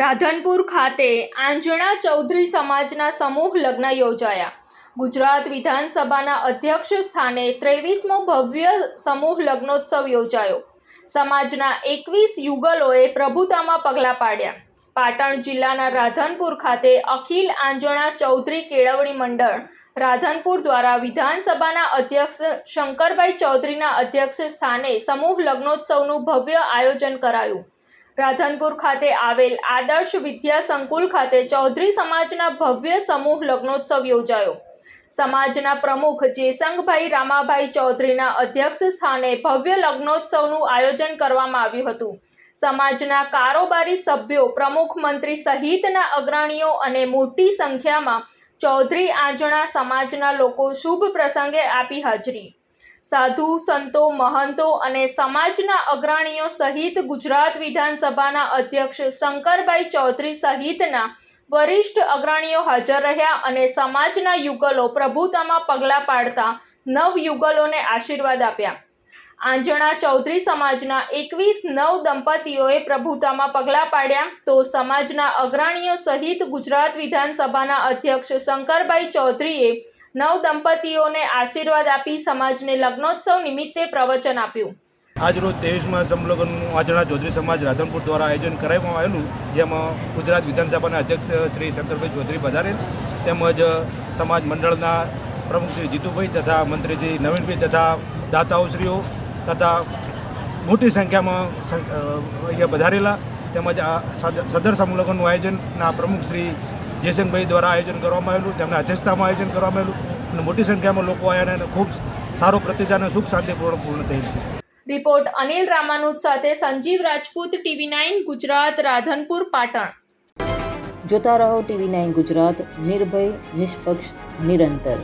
રાધનપુર ખાતે આંજણા ચૌધરી સમાજના સમૂહ લગ્ન યોજાયા. ગુજરાત વિધાનસભાના અધ્યક્ષ સ્થાને ત્રેવીસમો ભવ્ય સમૂહ લગ્નોત્સવ યોજાયો. સમાજના એકવીસ યુગલોએ પ્રભુતામાં પગલાં પાડ્યા. પાટણ જિલ્લાના રાધનપુર ખાતે અખિલ આંજણા ચૌધરી કેળવણી મંડળ રાધનપુર દ્વારા વિધાનસભાના અધ્યક્ષ શંકરભાઈ ચૌધરીના અધ્યક્ષ સ્થાને સમૂહ લગ્નોત્સવનું ભવ્ય આયોજન કરાયું. રાધનપુર ખાતે આવેલ આદર્શ વિદ્યા સંકુલ ખાતે ચૌધરી સમાજના ભવ્ય સમૂહ લગ્નોત્સવ યોજાયો. સમાજના પ્રમુખ જેસંગભાઈ રામાભાઈ ચૌધરીના અધ્યક્ષ સ્થાને ભવ્ય લગ્નોત્સવનું આયોજન કરવામાં આવ્યું હતું. સમાજના કારોબારી સભ્યો, પ્રમુખ મંત્રી સહિતના અગ્રણીઓ અને મોટી સંખ્યામાં ચૌધરી આંજણા સમાજના લોકો શુભ પ્રસંગે આપી હાજરી. સાધુ, સંતો, મહંતો અને સમાજના અગ્રણીઓ સહિત ગુજરાત વિધાનસભાના અધ્યક્ષ શંકરભાઈ ચૌધરી સહિતના વરિષ્ઠ અગ્રણીઓ હાજર રહ્યા અને સમાજના યુગલો પ્રભુતામાં પગલાં પાડતા નવ યુગલોને આશીર્વાદ આપ્યા. આંજણા ચૌધરી સમાજના એકવીસ નવ દંપતીઓએ પ્રભુતામાં પગલાં પાડ્યા તો સમાજના અગ્રણીઓ સહિત ગુજરાત વિધાનસભાના અધ્યક્ષ શંકરભાઈ ચૌધરીએ નવ દંપતીઓને આશીર્વાદ આપી સમાજને લગ્નોત્સવ નિમિત્તે પ્રવચન આપ્યું. આજરોજ તેવીસમાં સમલગ્નનું આજણા ચૌધરી સમાજ રાધનપુર દ્વારા આયોજન કરાવવામાં આવેલું, જેમાં ગુજરાત વિધાનસભાના અધ્યક્ષ શ્રી શંકરભાઈ ચૌધરી પધારેલ, તેમજ સમાજ મંડળના પ્રમુખ શ્રી જીતુભાઈ તથા મંત્રી શ્રી નવીનભાઈ તથા દાતાઓશ્રીઓ તથા મોટી સંખ્યામાં અહીંયા પધારેલા, તેમજ આ સદ- સદર સમલગ્નનું આયોજનના પ્રમુખ શ્રી જયશંકભાઈ દ્વારા આયોજન કરવામાં આવેલું તેમના અધ્યક્ષતામાં આયોજન કરવામાં આવેલું અને મોટી સંખ્યામાં લોકો આવ્યા અને ખૂબ સારો પ્રતિસાદ અને સુખ શાંતિપૂર્ણ પૂર્ણ થયેલ છે. રિપોર્ટ અનિલ રામાનુજ સાથે સંજીવ રાજપૂત ટીવી નાઇન ગુજરાત રાધનપુર પાટણ. જોતા રહો ટીવી નાઇન ગુજરાત નિર્ભય નિષ્પક્ષ નિરંતર.